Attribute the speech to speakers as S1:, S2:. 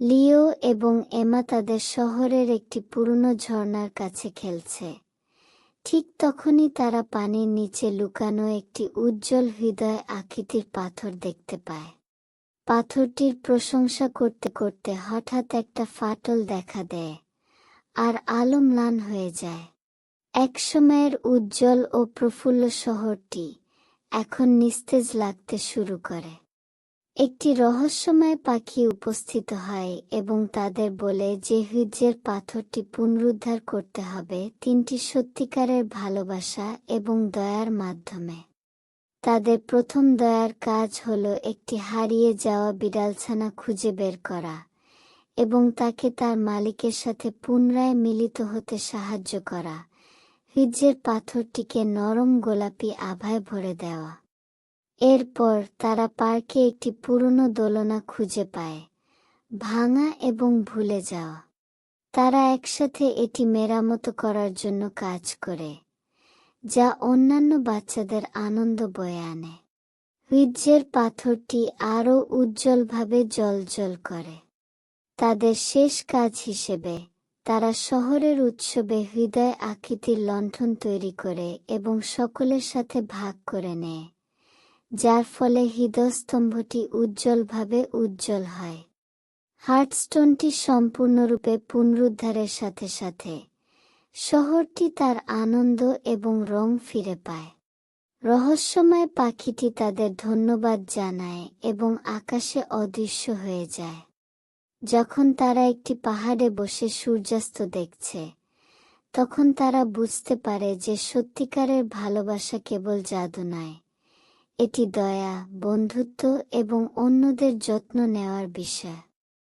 S1: লিও এবং এমা তাদের শহরের একটি পুরনো ঝর্ণার কাছে খেলছে। ঠিক তখনই তারা পানির নিচে লুকানো একটি উজ্জ্বল হৃদয় আকৃতির পাথর দেখতে পায়। পাথরটির প্রশংসা করতে করতে হঠাৎ একটা ফাটল দেখা দেয় আর আলো ম্লান হয়ে যায়। একসময়ের উজ্জ্বল ও প্রফুল্ল শহরটি এখন নিস্তেজ লাগতে শুরু করে। একটি রহস্যময় পাখি উপস্থিত হয় এবং তাদের বলে যে হৃদয়ের পাথরটি পুনরুদ্ধার করতে হবে, তিনটি সত্যিকারের ভালোবাসা এবং দয়ার মাধ্যমে। তাদের প্রথম দয়ার কাজ হল একটি হারিয়ে যাওয়া বিড়ালছানা খুঁজে বের করা এবং তাকে তার মালিকের সাথে পুনরায় মিলিত হতে সাহায্য করা। হৃদয়ের পাথরটিকে নরম গোলাপি আভায় ভরে দেওয়া। এরপর তারা পার্কে একটি পুরনো দোলনা খুঁজে পায়। ভাঙা এবং ভুলে যাওয়া। তারা একসাথে এটি মেরামত করার জন্য কাজ করে, যা অন্যান্য বাচ্চাদের আনন্দ বয়ে আনে। হৃদয়ের পাথরটি আরও উজ্জ্বলভাবে জলজল করে। তাদের শেষ কাজ হিসেবে তারা শহরের উৎসবে হৃদয় আকৃতির লণ্ঠন তৈরি করে এবং সকলের সাথে ভাগ করে নেয়। যার ফলে হৃদয়স্তম্ভটি উজ্জ্বলভাবে উজ্জ্বল হয়। হার্টস্টোনটি সম্পূর্ণরূপে পুনরুদ্ধারের সাথে সাথে শহরটি তার আনন্দ এবং রং ফিরে পায়। রহস্যময় পাখিটি তাদের ধন্যবাদ জানায় এবং আকাশে অদৃশ্য হয়ে যায়। যখন তারা একটি পাহাড়ে বসে সূর্যাস্ত দেখছে, তখন তারা বুঝতে পারে যে সত্যিকারের ভালোবাসা কেবল জাদু নয় এটি দয়া বন্ধুত্ব এবং অন্যদের যত্ন নেওয়ার বিষয়।